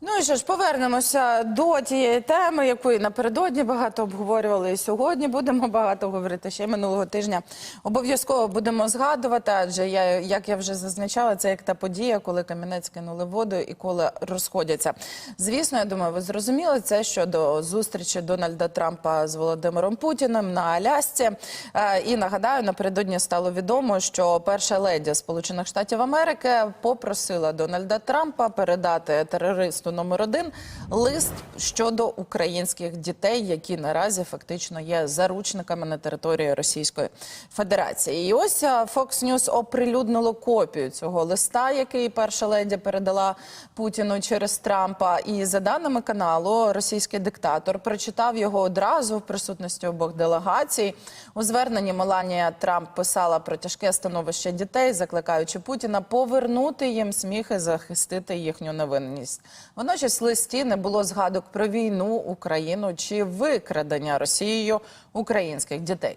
Ну і що ж, повернемося до тієї теми, яку і напередодні багато обговорювали. І сьогодні будемо багато говорити. Ще минулого тижня обов'язково будемо згадувати. Адже я, як я вже зазначала, це як та подія, коли камінець кинули воду і коли розходяться. Звісно, я думаю, ви зрозуміли це щодо зустрічі Дональда Трампа з Володимиром Путіним на Алясці. Е, І нагадаю, напередодні стало відомо, що перша леді Сполучених Штатів Америки попросила Дональда Трампа передати терористу номер один лист щодо українських дітей, які наразі фактично є заручниками на території Російської Федерації. І ось Fox News оприлюднило копію цього листа, який перша леді передала Путіну через Трампа. І за даними каналу, російський диктатор прочитав його одразу в присутності обох делегацій. У зверненні Меланія Трамп писала про тяжке становище дітей, закликаючи Путіна повернути їм сміх і захистити їхню невинність. Водночас в листі не було згадок про війну, Україну чи викрадення Росією українських дітей.